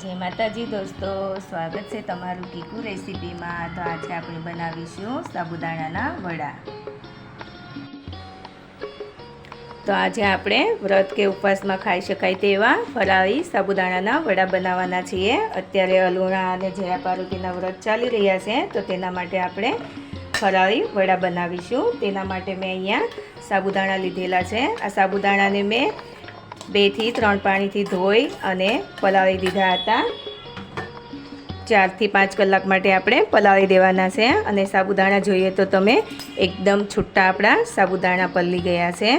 જય માતાજી દોસ્તો, સ્વાગત છે તમારું કીકુ રેસીપીમાં. તો આજે આપણે બનાવીશું સાબુદાણાના વડા. તો આજે આપણે વ્રત કે ઉપવાસમાં ખાઈ શકાય તેવા ફરાળી સાબુદાણાના વડા બનાવવાના છીએ. અત્યારે અલુણા અને જયા પાર્વતીના વ્રત ચાલી રહ્યા છે, તો તેના માટે આપણે ફરાળી વડા બનાવીશું. તેના માટે મેં અહીંયા સાબુદાણા લીધેલા છે. આ સાબુદાણાને મેં બેથી ત્રણ પાણીથી ધોઈ અને પલાળી દીધા હતા. ચારથી પાંચ કલાક માટે આપણે પલાળી દેવાના છે અને સાબુદાણા જોઈએ તો તમે એકદમ છૂટા આપણા સાબુદાણા પલળી ગયા છે.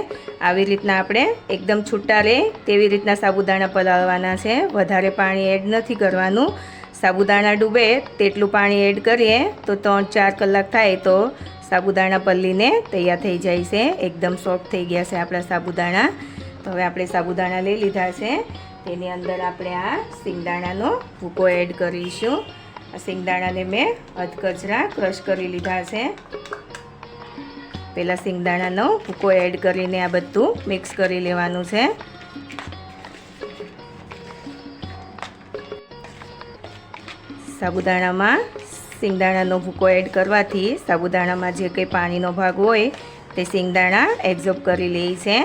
આવી રીતના આપણે એકદમ છૂટા રહે તેવી રીતના સાબુદાણા પલાળવાના છે. વધારે પાણી એડ નથી કરવાનું. સાબુદાણા ડૂબે તેટલું પાણી એડ કરીએ તો ત્રણ ચાર કલાક થાય તો સાબુદાણા પલ્લીને તૈયાર થઈ જાય છે. એકદમ સોફ્ટ થઈ ગયા છે આપણા સાબુદાણા. તો હવે આપણે સાબુદાણા લઈ લીધા છે. તેની અંદર આપણે આ સિંગદાણાનો ભૂકો એડ કરીશું. આ સિંગદાણાને મેં અધકચરા ક્રશ કરી લીધા છે. પહેલાં સિંગદાણાનો ભૂકો એડ કરીને આ બધું મિક્સ કરી લેવાનું છે. સાબુદાણામાં સિંગદાણાનો ભૂકો એડ કરવાથી સાબુદાણામાં જે કંઈ પાણીનો ભાગ હોય તે સિંગદાણા એબ્ઝોર્બ કરી લે છે.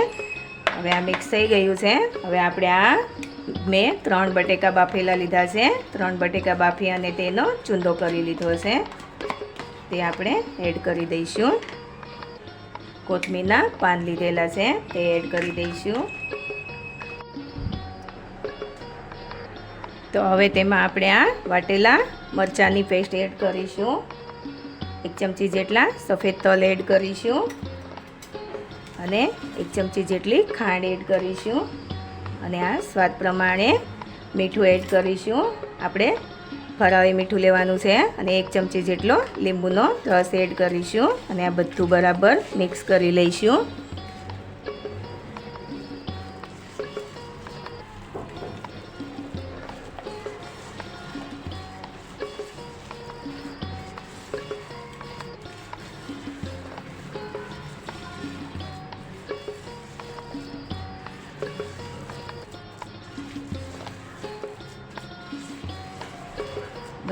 હવે આ મિક્સ થઈ ગયું છે. હવે આપણે આ મેં ત્રણ બટેકા બાફેલા લીધા છે. ત્રણ બટેકા બાફી અને તેનો ચૂંદો કરી લીધો છે. તે આપણે એડ કરી દઈશું. કોથમીરના પાન લીધેલા છે. તે એડ કરી દઈશું. તો હવે તેમાં આપણે આ વાટેલા મરચાંની પેસ્ટ એડ કરીશું. એક ચમચી જેટલા સફેદ તલ એડ કરીશું. અને એક ચમચી જેટલી ખાંડ એડ કરીશું. અને આ સ્વાદ પ્રમાણે મીઠું એડ કરીશું. આપણે ફરાળી મીઠું લેવાનું છે અને એક ચમચી જેટલો લીંબુનો રસ એડ કરીશું. અને આ બધું બરાબર મિક્સ કરી લઈશું.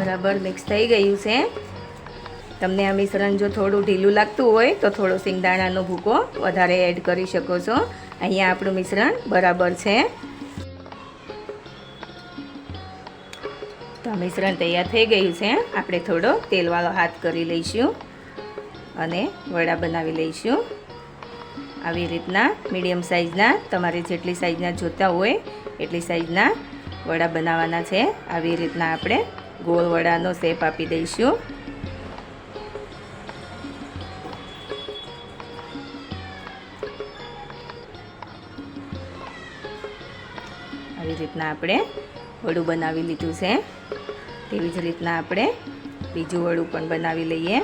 બરાબર મિક્સ થઈ ગયું છે. તમને આ મિશ્રણ જો થોડું ઢીલું લાગતું હોય, તો થોડો સિંગદાણાનો ભૂકો વધારે એડ કરી શકો છો. અહીંયા આપણું મિશ્રણ બરાબર છે. તો મિશ્રણ તૈયાર થઈ ગયું છે. આપણે થોડો તેલવાળો હાથ કરી લઈશું અને વડા બનાવી લઈશું. આવી રીતના મીડિયમ સાઇઝના તમારે જેટલી સાઇઝના જોતા હોય, એટલી સાઇઝના વડા બનાવવાના છે. આવી રીતના આપણે ગોળ વડાનો શેપ આપી દઈશું. આવી રીતના આપણે વડું બનાવી લીધું છે. તેવી જ રીતના આપણે બીજું વડું પણ બનાવી લઈએ.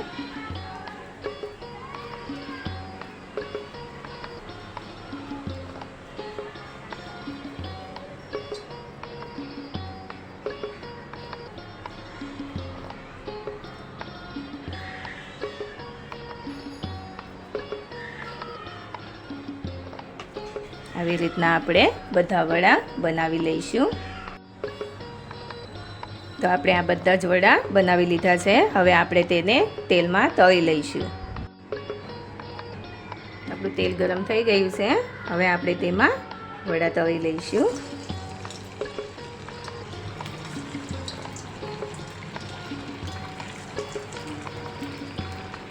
આવી રીતના આપણે બધા વડા બનાવી લઈશું. તો આપણે આ બધા જ વડા બનાવી લીધા છે. હવે આપણે તેને તેલમાં તળી લઈશું. આપણું તેલ ગરમ થઈ ગયું છે. હવે આપણે તેમાં વડા તળી લઈશું.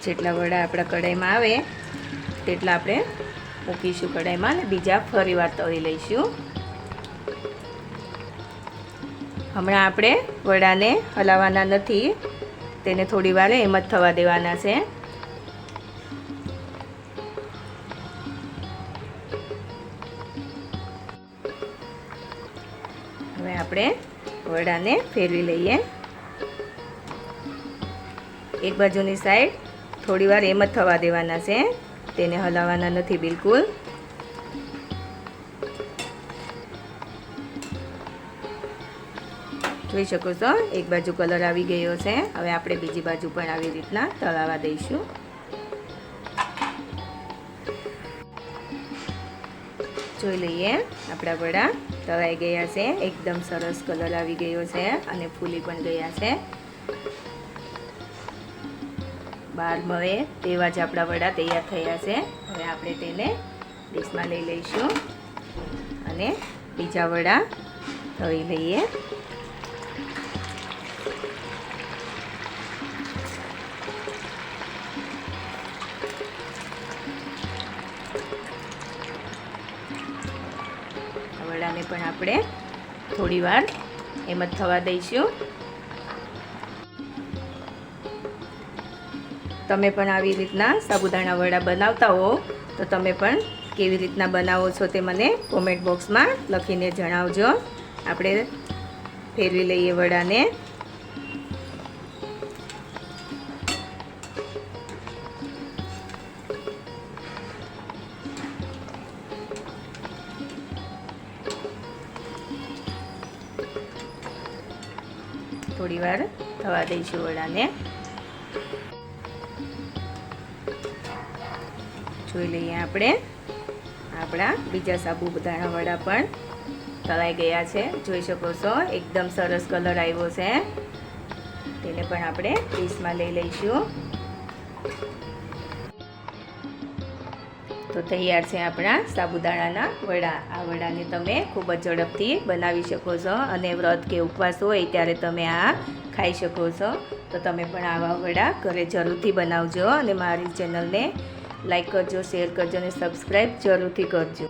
જેટલા વડા આપણા કઢાઈમાં આવે, તેટલા આપણે મૂકીશું કઢાઈમાં અને બીજા ફરી વાર તળી લઈશું. હમણાં આપણે વડાને હલાવવાના નથી, તેને થોડી વાર એમ જ થવા દેવાના છે. હવે આપણે વડાને ફેરવી લઈએ. એક બાજુની સાઈડ થોડી વાર એમ જ થવા દેવાના છે. તેને હલાવવાના નથી બિલકુલ. જોઈ શકો છો, એક બાજુ કલર આવી ગયો છે. હવે આપણે બીજી બાજુ પણ આવી રીતના તળાવા દઈશું. જોઈ લઈએ, આપણા વડા તળાઈ ગયા છે. એકદમ સરસ કલર આવી ગયો છે અને ફૂલી પણ ગયા છે. બહાર મળે તેવા જ આપણા વડા તૈયાર થયા છે. હવે આપણે તેને ડીશમાં લઈ લઈશું અને બીજા વડા તળી લઈએ. વડાને પણ આપણે થોડી વાર એમ જ થવા દઈશું. તમે પણ આવી રીતના સાબુદાણા વડા બનાવતા હો, તો તમે પણ કેવી રીતના બનાવો છો તે મને કોમેન્ટ બોક્સમાં લખીને જણાવજો. આપણે ફેરવી લઈએ વડાને. થોડી વાર થવા દઈશું વડાને. જોઈ લઈએ આપણે. આપણા બીજા સાબુદાણા વડા પણ તળાઈ ગયા છે. જોઈ શકો છો, એકદમ સરસ કલર આવ્યો છે. તેને પણ આપણે ડીશમાં લઈ લઈશું. તો તૈયાર છે આપણા સાબુદાણાના વડા. આ વડાને તમે ખૂબ જ ઝડપથી બનાવી શકો છો અને વ્રત કે ઉપવાસ હોય ત્યારે તમે આ ખાઈ શકો છો. તો તમે પણ આવા વડા ઘરે જરૂરથી બનાવજો અને મારી ચેનલને લાઈક કરજો શેર કરજો અને સબસ્ક્રાઈબ જરૂરથી કરજો.